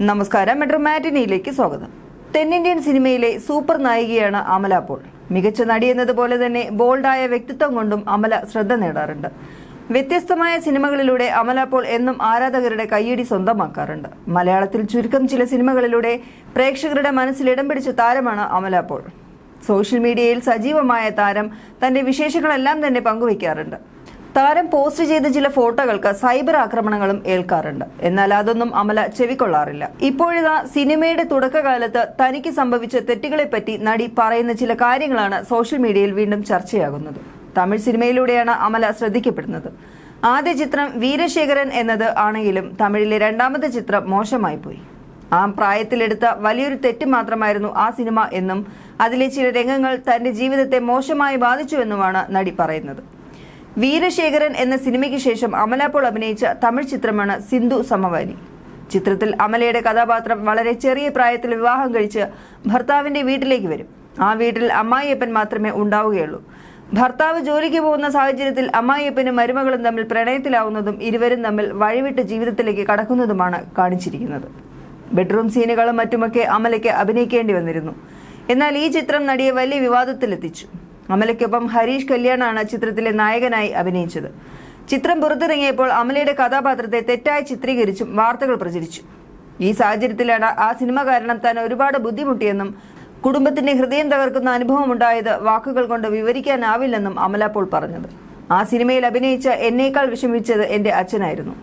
നമസ്കാരം. മെട്രോ മാറ്റിനിയിലേക്ക് സ്വാഗതം. തെന്നിന്ത്യൻ സിനിമയിലെ സൂപ്പർ നായികയാണ് അമല പോൾ. മികച്ച നടി എന്നതുപോലെ തന്നെ ബോൾഡായ വ്യക്തിത്വം കൊണ്ടും അമല ശ്രദ്ധ നേടാറുണ്ട്. വ്യത്യസ്തമായ സിനിമകളിലൂടെ അമല പോൾ എന്നും ആരാധകരുടെ കയ്യടി സ്വന്തമാക്കാറുണ്ട്. മലയാളത്തിൽ ചുരുക്കം ചില സിനിമകളിലൂടെ പ്രേക്ഷകരുടെ മനസ്സിൽ ഇടം പിടിച്ച താരമാണ് അമല പോൾ. സോഷ്യൽ മീഡിയയിൽ സജീവമായ താരം തന്റെ വിശേഷങ്ങളെല്ലാം തന്നെ പങ്കുവയ്ക്കാറുണ്ട്. താരം പോസ്റ്റ് ചെയ്ത ചില ഫോട്ടോകൾക്ക് സൈബർ ആക്രമണങ്ങളും ഏൽക്കാറുണ്ട്. എന്നാൽ അതൊന്നും അമല ചെവിക്കൊള്ളാറില്ല. ഇപ്പോഴിതാ സിനിമയുടെ തുടക്കകാലത്ത് തനിക്ക് സംഭവിച്ച തെറ്റുകളെപ്പറ്റി നടി പറയുന്ന ചില കാര്യങ്ങളാണ് സോഷ്യൽ മീഡിയയിൽ വീണ്ടും ചർച്ചയാകുന്നത്. തമിഴ് സിനിമയിലൂടെയാണ് അമല ശ്രദ്ധിക്കപ്പെടുന്നത്. ആദ്യ ചിത്രം വീരശേഖരൻ എന്നത് ആണെങ്കിലും തമിഴിലെ രണ്ടാമത്തെ ചിത്രം മോശമായി പോയി. ആ പ്രായത്തിലെടുത്ത വലിയൊരു തെറ്റ് മാത്രമായിരുന്നു ആ സിനിമ എന്നും അതിലെ ചില രംഗങ്ങൾ തന്റെ ജീവിതത്തെ മോശമായി ബാധിച്ചുവെന്നുമാണ് നടി പറയുന്നത്. വീരശേഖരൻ എന്ന സിനിമയ്ക്ക് ശേഷം അമല പോൾ അഭിനയിച്ച തമിഴ് ചിത്രമാണ് സിന്ധു സമവാനി ചിത്രത്തിൽ അമലയുടെ കഥാപാത്രം വളരെ ചെറിയ പ്രായത്തിൽ വിവാഹം കഴിച്ച് ഭർത്താവിന്റെ വീട്ടിലേക്ക് വരും. ആ വീട്ടിൽ അമ്മായിയപ്പൻ മാത്രമേ ഉണ്ടാവുകയുള്ളൂ. ഭർത്താവ് ജോലിക്ക് പോകുന്ന സാഹചര്യത്തിൽ അമ്മായിയപ്പനും മരുമകളും തമ്മിൽ പ്രണയത്തിലാവുന്നതും ഇരുവരും തമ്മിൽ വഴിവിട്ട് ജീവിതത്തിലേക്ക് കടക്കുന്നതുമാണ് കാണിച്ചിരിക്കുന്നത്. ബെഡ്റൂം സീനുകളും മറ്റുമൊക്കെ അമലയ്ക്ക് അഭിനയിക്കേണ്ടി വന്നിരുന്നു. എന്നാൽ ഈ ചിത്രം നടിയെ വലിയ വിവാദത്തിലെത്തിച്ചു. അമലയ്ക്കൊപ്പം ഹരീഷ് കല്യാണാണ് ചിത്രത്തിലെ നായകനായി അഭിനയിച്ചത്. ചിത്രം പുറത്തിറങ്ങിയപ്പോൾ അമലയുടെ കഥാപാത്രത്തെ തെറ്റായി ചിത്രീകരിച്ചും വാർത്തകൾ പ്രചരിച്ചു. ഈ സാഹചര്യത്തിലാണ് ആ സിനിമ കാരണം താൻ ഒരുപാട് ബുദ്ധിമുട്ടിയെന്നും കുടുംബത്തിന്റെ ഹൃദയം തകർക്കുന്ന അനുഭവമുണ്ടായത് വാക്കുകൾ കൊണ്ട് വിവരിക്കാനാവില്ലെന്നും അമല പോൾ പറഞ്ഞത്. ആ സിനിമയിൽ അഭിനയിച്ച എന്നേക്കാൾ വിഷമിച്ചത് എന്റെ അച്ഛനായിരുന്നു.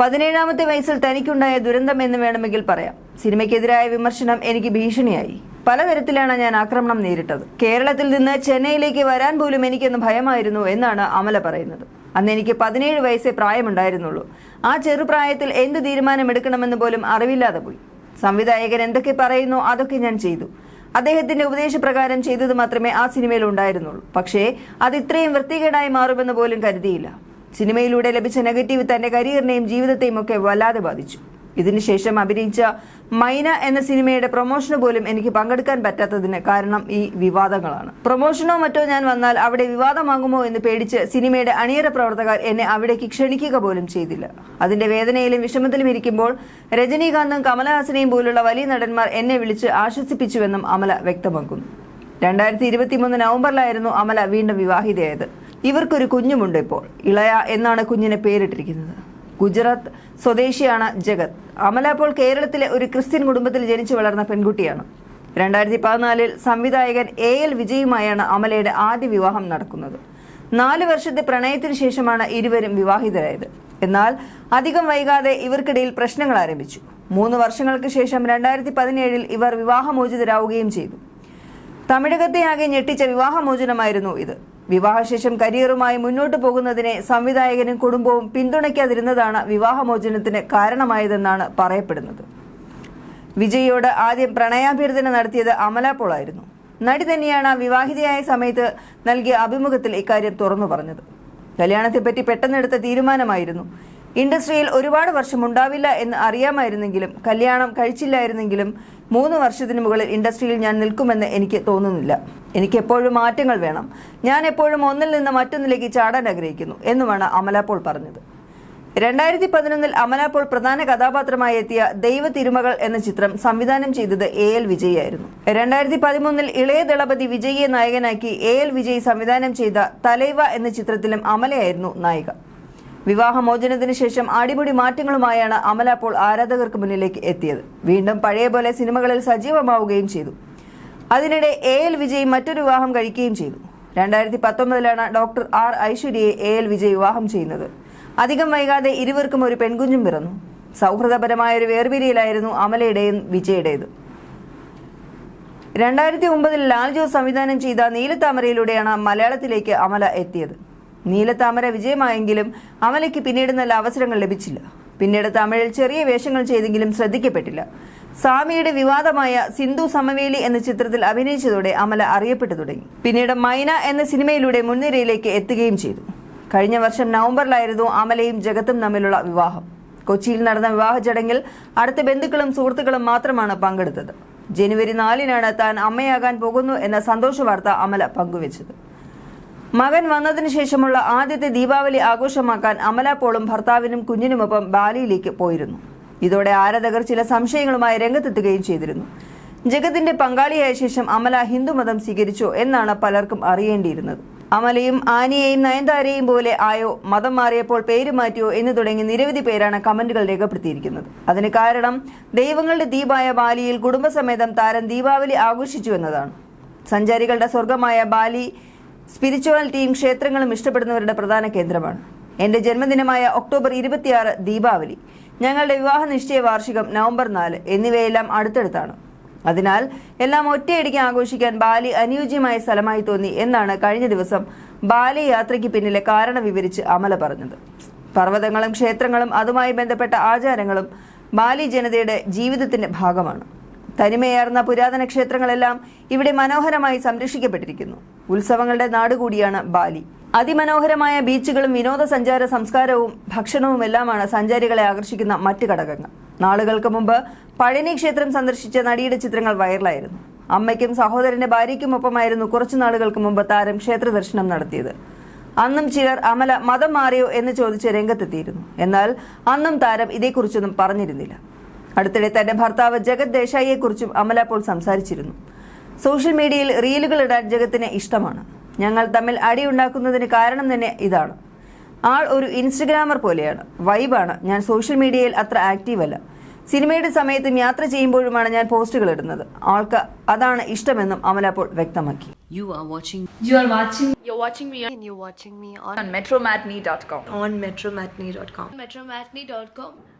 പതിനേഴാമത്തെ വയസ്സിൽ തനിക്കുണ്ടായ ദുരന്തം എന്ന് വേണമെങ്കിൽ പറയാം. സിനിമയ്ക്കെതിരായ വിമർശനം എനിക്ക് ഭീഷണിയായി. പലതരത്തിലാണ് ഞാൻ ആക്രമണം നേരിട്ടത്. കേരളത്തിൽ നിന്ന് ചെന്നൈയിലേക്ക് വരാൻ പോലും എനിക്കൊന്ന് ഭയമായിരുന്നു എന്നാണ് അമല പറയുന്നത്. അന്ന് എനിക്ക് പതിനേഴ് വയസ്സേ പ്രായമുണ്ടായിരുന്നുള്ളൂ. ആ ചെറുപ്രായത്തിൽ എന്ത് തീരുമാനമെടുക്കണമെന്ന് പോലും അറിവില്ലാതെ പോയി. സംവിധായകൻ എന്തൊക്കെ പറയുന്നു അതൊക്കെ ഞാൻ ചെയ്തു. അദ്ദേഹത്തിന്റെ ഉപദേശപ്രകാരം ചെയ്തത് മാത്രമേ ആ സിനിമയിൽ ഉണ്ടായിരുന്നുള്ളൂ. പക്ഷേ അത് ഇത്രയും വൃത്തികേടായി മാറുമെന്ന് പോലും കരുതിയില്ല. സിനിമയിലൂടെ ലഭിച്ച നെഗറ്റീവ് തന്റെ കരിയറിനെയും ജീവിതത്തെയും ഒക്കെ വല്ലാതെ ബാധിച്ചു. ഇതിനുശേഷം അഭിനയിച്ച മൈന എന്ന സിനിമയുടെ പ്രൊമോഷന് പോലും എനിക്ക് പങ്കെടുക്കാൻ പറ്റാത്തതിന് കാരണം ഈ വിവാദങ്ങളാണ്. പ്രൊമോഷനോ മറ്റോ ഞാൻ വന്നാൽ അവിടെ വിവാദമാകുമോ എന്ന് പേടിച്ച് സിനിമയുടെ അണിയറ പ്രവർത്തകർ എന്നെ അവിടേക്ക് ക്ഷണിക്കുക പോലും ചെയ്തില്ല. അതിന്റെ വേദനയിലും വിഷമത്തിലും ഇരിക്കുമ്പോൾ രജനീകാന്തും കമലഹാസനെയും പോലുള്ള വലിയ നടന്മാർ എന്നെ വിളിച്ച് ആശ്വസിപ്പിച്ചുവെന്നും അമല വ്യക്തമാക്കുന്നു. രണ്ടായിരത്തി ഇരുപത്തിമൂന്ന് നവംബറിലായിരുന്നു അമല വീണ്ടും വിവാഹിതയായത്. ഇവർക്കൊരു കുഞ്ഞുമുണ്ട് ഇപ്പോൾ. ഇളയ എന്നാണ് കുഞ്ഞിനെ പേരിട്ടിരിക്കുന്നത്. ഗുജറാത്ത് സ്വദേശിയാണ് ജഗത്. അമല അപ്പോൾ കേരളത്തിലെ ഒരു ക്രിസ്ത്യൻ കുടുംബത്തിൽ ജനിച്ചു വളർന്ന പെൺകുട്ടിയാണ്. രണ്ടായിരത്തി പതിനാലിൽ സംവിധായകൻ എ എൽ വിജയുമായാണ് അമലയുടെ ആദ്യ വിവാഹം നടക്കുന്നത്. നാല് വർഷത്തെ പ്രണയത്തിന് ശേഷമാണ് ഇരുവരും വിവാഹിതരായത്. എന്നാൽ അധികം വൈകാതെ ഇവർക്കിടയിൽ പ്രശ്നങ്ങൾ ആരംഭിച്ചു. മൂന്ന് വർഷങ്ങൾക്ക് ശേഷം രണ്ടായിരത്തി പതിനേഴിൽ ഇവർ വിവാഹമോചിതരാവുകയും ചെയ്തു. തമിഴകത്തെ ആകെ ഞെട്ടിച്ച വിവാഹമോചനമായിരുന്നു ഇത്. വിവാഹശേഷം കരിയറുമായി മുന്നോട്ടു പോകുന്നതിനെ സംവിധായകനും കുടുംബവും പിന്തുണയ്ക്കാതിരുന്നതാണ് വിവാഹമോചനത്തിന് കാരണമായതെന്നാണ് പറയപ്പെടുന്നത്. വിജയിയോട് ആദ്യം പ്രണയാഭ്യർത്ഥന നടത്തിയത് അമല പോളായിരുന്നു. നടി തന്നെയാണ് വിവാഹിതയായ സമയത്ത് നൽകിയ അഭിമുഖത്തിൽ ഇക്കാര്യം തുറന്നു പറഞ്ഞത്. കല്യാണത്തെപ്പറ്റി പെട്ടെന്നെടുത്ത തീരുമാനമായിരുന്നു ഇൻഡസ്ട്രിയിൽ ഒരുപാട് വർഷം ഉണ്ടാവില്ല എന്ന് അറിയാമായിരുന്നെങ്കിലും കല്യാണം കഴിച്ചില്ലായിരുന്നെങ്കിലും മൂന്ന് വർഷത്തിന് മുകളിൽ ഇൻഡസ്ട്രിയിൽ ഞാൻ നിൽക്കുമെന്ന് എനിക്ക് തോന്നുന്നില്ല. എനിക്ക് എപ്പോഴും മാറ്റങ്ങൾ വേണം. ഞാൻ എപ്പോഴും ഒന്നിൽ നിന്ന് മറ്റൊന്നിലേക്ക് ചാടാൻ ആഗ്രഹിക്കുന്നു എന്നുമാണ് അമല പോൾ പറഞ്ഞത്. രണ്ടായിരത്തി പതിനൊന്നിൽ അമല പോൾ പ്രധാന കഥാപാത്രമായി എത്തിയ ദൈവ തിരുമകൾ എന്ന ചിത്രം സംവിധാനം ചെയ്തത് എ എൽ വിജയ് ആയിരുന്നു രണ്ടായിരത്തി പതിമൂന്നിൽ ഇളയ ദളപതി വിജയിയെ നായകനാക്കി എ എൽ വിജയ് സംവിധാനം ചെയ്ത തലൈവ എന്ന ചിത്രത്തിലും അമലയായിരുന്നു നായിക. വിവാഹമോചനത്തിന് ശേഷം അടിമുടി മാറ്റങ്ങളുമായാണ് അമല പോൾ ആരാധകർക്ക് മുന്നിലേക്ക് എത്തിയത്. വീണ്ടും പഴയ പോലെ സിനിമകളിൽ സജീവമാവുകയും ചെയ്തു. അതിനിടെ എ എൽ വിജയ് മറ്റൊരു വിവാഹം കഴിക്കുകയും ചെയ്തു. രണ്ടായിരത്തി പത്തൊമ്പതിലാണ് ഡോക്ടർ ആർ ഐശ്വര്യയെ എ എൽ വിജയ് വിവാഹം ചെയ്യുന്നത്. അധികം വൈകാതെ ഇരുവർക്കും ഒരു പെൺകുഞ്ഞും പിറന്നു. സൗഹൃദപരമായ ഒരു വേർപിരിയിലായിരുന്നു അമലയുടെയും വിജയുടേതും. രണ്ടായിരത്തി ഒമ്പതിൽ ലാൽ ജോസ് സംവിധാനം ചെയ്ത നീലത്താമരയിലൂടെയാണ് മലയാളത്തിലേക്ക് അമല എത്തിയത്. നീലത്താമര വിജയമായെങ്കിലും അമലയ്ക്ക് പിന്നീട് നല്ല അവസരങ്ങൾ ലഭിച്ചില്ല. പിന്നീട് തമിഴിൽ ചെറിയ വേഷങ്ങൾ ചെയ്തെങ്കിലും ശ്രദ്ധിക്കപ്പെട്ടില്ല. സ്വാമിയുടെ വിവാദമായ സിന്ധു സമവേലി എന്ന ചിത്രത്തിൽ അഭിനയിച്ചതോടെ അമല അറിയപ്പെട്ടു തുടങ്ങി. പിന്നീട് മൈന എന്ന സിനിമയിലൂടെ മുൻനിരയിലേക്ക് എത്തുകയും ചെയ്തു. കഴിഞ്ഞ വർഷം നവംബറിലായിരുന്നു അമലയും ജഗത്തും തമ്മിലുള്ള വിവാഹം. കൊച്ചിയിൽ നടന്ന വിവാഹ ചടങ്ങിൽ അടുത്ത ബന്ധുക്കളും സുഹൃത്തുക്കളും മാത്രമാണ് പങ്കെടുത്തത്. ജനുവരി നാലിനാണ് താൻ അമ്മയാകാൻ പോകുന്നു എന്ന സന്തോഷ വാർത്ത അമല പങ്കുവച്ചത്. മകൻ വന്നതിന് ശേഷമുള്ള ആദ്യത്തെ ദീപാവലി ആഘോഷമാക്കാൻ അമല പോളും ഭർത്താവിനും കുഞ്ഞിനുമൊപ്പം ബാലിയിലേക്ക് പോയിരുന്നു. ഇതോടെ ആരാധകർ ചില സംശയങ്ങളുമായി രംഗത്തെത്തുകയും ചെയ്തിരുന്നു. ജഗത്തിന്റെ പങ്കാളിയായ ശേഷം അമല ഹിന്ദുമതം സ്വീകരിച്ചോ എന്നാണ് പലർക്കും അറിയേണ്ടിയിരുന്നത്. അമലയും ആനിയെയും നയൻതാരയും പോലെ ആയോ മതം മാറിയപ്പോൾ പേര് മാറ്റിയോ എന്ന് തുടങ്ങി നിരവധി പേരാണ് കമന്റുകൾ രേഖപ്പെടുത്തിയിരിക്കുന്നത്. അതിന് കാരണം ദൈവങ്ങളുടെ ദ്വീപായ ബാലിയിൽ കുടുംബസമേതം താരം ദീപാവലി ആഘോഷിച്ചു എന്നതാണ്. സഞ്ചാരികളുടെ സ്വർഗമായ ബാലി സ്പിരിച്വാലിറ്റിയും ക്ഷേത്രങ്ങളും ഇഷ്ടപ്പെടുന്നവരുടെ പ്രധാന കേന്ദ്രമാണ്. എന്റെ ജന്മദിനമായ ഒക്ടോബർ ഇരുപത്തിയാറ് ദീപാവലി ഞങ്ങളുടെ വിവാഹ നിശ്ചയ വാർഷികം നവംബർ നാല് എന്നിവയെല്ലാം അടുത്തടുത്താണ്. അതിനാൽ എല്ലാം ഒറ്റയടിക്ക് ആഘോഷിക്കാൻ ബാലി അനുയോജ്യമായ സ്ഥലമായി തോന്നി എന്നാണ് കഴിഞ്ഞ ദിവസം ബാലി യാത്രയ്ക്ക് പിന്നിലെ കാരണം വിവരിച്ച് അമല പറഞ്ഞത്. പർവതങ്ങളും ക്ഷേത്രങ്ങളും അതുമായി ബന്ധപ്പെട്ട ആചാരങ്ങളും ബാലി ജനതയുടെ ജീവിതത്തിന്റെ ഭാഗമാണ്. തനിമയേർന്ന പുരാതന ക്ഷേത്രങ്ങളെല്ലാം ഇവിടെ മനോഹരമായി സംരക്ഷിക്കപ്പെട്ടിരിക്കുന്നു. ഉത്സവങ്ങളുടെ നാടുകൂടിയാണ് ബാലി. അതിമനോഹരമായ ബീച്ചുകളും വിനോദസഞ്ചാര സംസ്കാരവും ഭക്ഷണവും എല്ലാമാണ് സഞ്ചാരികളെ ആകർഷിക്കുന്ന മറ്റ് ഘടകങ്ങൾ. നാളുകൾക്ക് മുമ്പ് പഴനി ക്ഷേത്രം സന്ദർശിച്ച നടിയുടെ ചിത്രങ്ങൾ വൈറലായിരുന്നു. അമ്മയ്ക്കും സഹോദരന്റെ ഭാര്യയ്ക്കുമൊപ്പമായിരുന്നു കുറച്ചു നാളുകൾക്ക് മുമ്പ് താരം ക്ഷേത്ര ദർശനം നടത്തിയത്. അന്നും ചിലർ അമല മതം മാറിയോ എന്ന് ചോദിച്ച് രംഗത്തെത്തിയിരുന്നു. എന്നാൽ അന്നും താരം ഇതേക്കുറിച്ചൊന്നും പറഞ്ഞിരുന്നില്ല. അടുത്തിടെ തന്റെ ഭർത്താവ് ജഗത് ദേശായിയെക്കുറിച്ചും അമല പോൾ സംസാരിച്ചിരുന്നു. സോഷ്യൽ മീഡിയയിൽ റീലുകൾ ഇടാൻ ജഗത്തിന് ഇഷ്ടമാണ്. ഞങ്ങൾ തമ്മിൽ അടി അടിയുണ്ടാക്കുന്നതിന് കാരണം തന്നെ ഇതാണ്. ആൾ ഒരു ഇൻസ്റ്റഗ്രാമർ പോലെയാണ്. വൈബാണ്. ഞാൻ സോഷ്യൽ മീഡിയയിൽ അത്ര ആക്റ്റീവ് അല്ല സിനിമയുടെ സമയത്തും യാത്ര ചെയ്യുമ്പോഴുമാണ് ഞാൻ പോസ്റ്റുകൾ ഇടുന്നത്. ആൾക്ക് അതാണ് ഇഷ്ടമെന്നും അമല പോൾ വ്യക്തമാക്കി. You are watching You are watching you watching me on and you're watching me on, on metromatney.com. on metromatney.com. metromatney.com.